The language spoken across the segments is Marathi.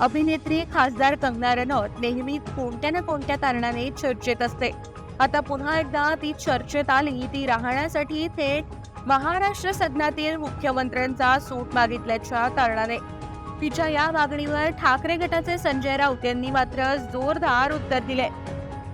अभिनेत्री खासदार कंगना रनौत नेहमी कोणत्या ना कोणत्या कारणाने चर्चेत असते. आता पुन्हा एकदा ती चर्चेत आली ती राहण्यासाठी थेट महाराष्ट्र सदनातील मुख्यमंत्र्यांचा सूट मागितल्याच्या कारणाने. तिच्या या मागणीवर ठाकरे गटाचे संजय राऊत यांनी मात्र जोरदार उत्तर दिले.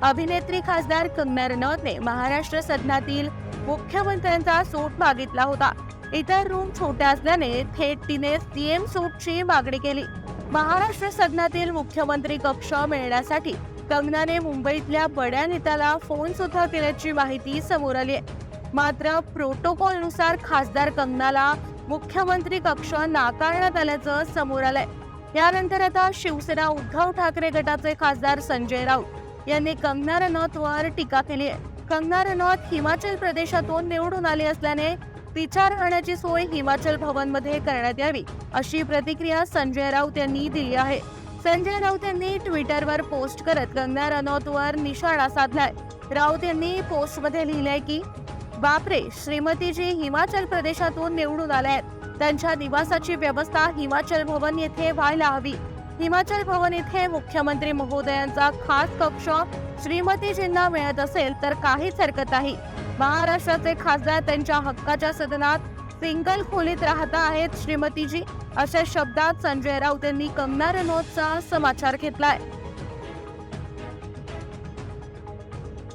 अभिनेत्री खासदार कंगना रनौतने महाराष्ट्र सदनातील मुख्यमंत्र्यांचा सूट मागितला होता. इतर रूम छोट्या असल्याने थेट तिने सीएम सूटची मागणी केली. महाराष्ट्र सदनातील मुख्यमंत्री कक्ष मिळण्यासाठी कंगनाने मुंबईतल्या बड्या नेत्याला फोन सुद्धा केल्याची माहिती समोर आली आहे. मात्र प्रोटोकॉलनुसार खासदार कंगनाला मुख्यमंत्री कक्ष नाकारण्यात आल्याचं समोर आलंय. यानंतर आता शिवसेना उद्धव ठाकरे गटाचे खासदार संजय राऊत यांनी कंगना रनौतवर टीका केली आहे. कंगना रनौत हिमाचल प्रदेशातून निवडून आली असल्याने तिच्या राहण्याची सोय हिमाचल भवनमध्ये करण्यात यावी अशी प्रतिक्रिया संजय राऊत यांनी दिली आहे. संजय राऊत यांनी ट्विटरवर पोस्ट करत कंगना रनौतवर निशाणा साधलाय. राऊत यांनी पोस्टमध्ये लिहिलंय की बापरे श्रीमतीजी हिमाचल प्रदेशातून निवडून आल्या आहेत त्यांच्या निवासाची व्यवस्था हिमाचल भवन येथे व्हायला हवी. हिमाचल भवन येथे मुख्यमंत्री महोदयांचा खास कक्ष श्रीमतीजींना मिळत असेल तर काहीच हरकत नाही. महाराष्ट्राचे खासदार त्यांच्या हक्काच्या सदनात सिंगल खोलीत राहता आहेत श्रीमतीजी. अशा शब्दात संजय राऊत यांनी कंगना रनौतचा समाचार घेतलाय.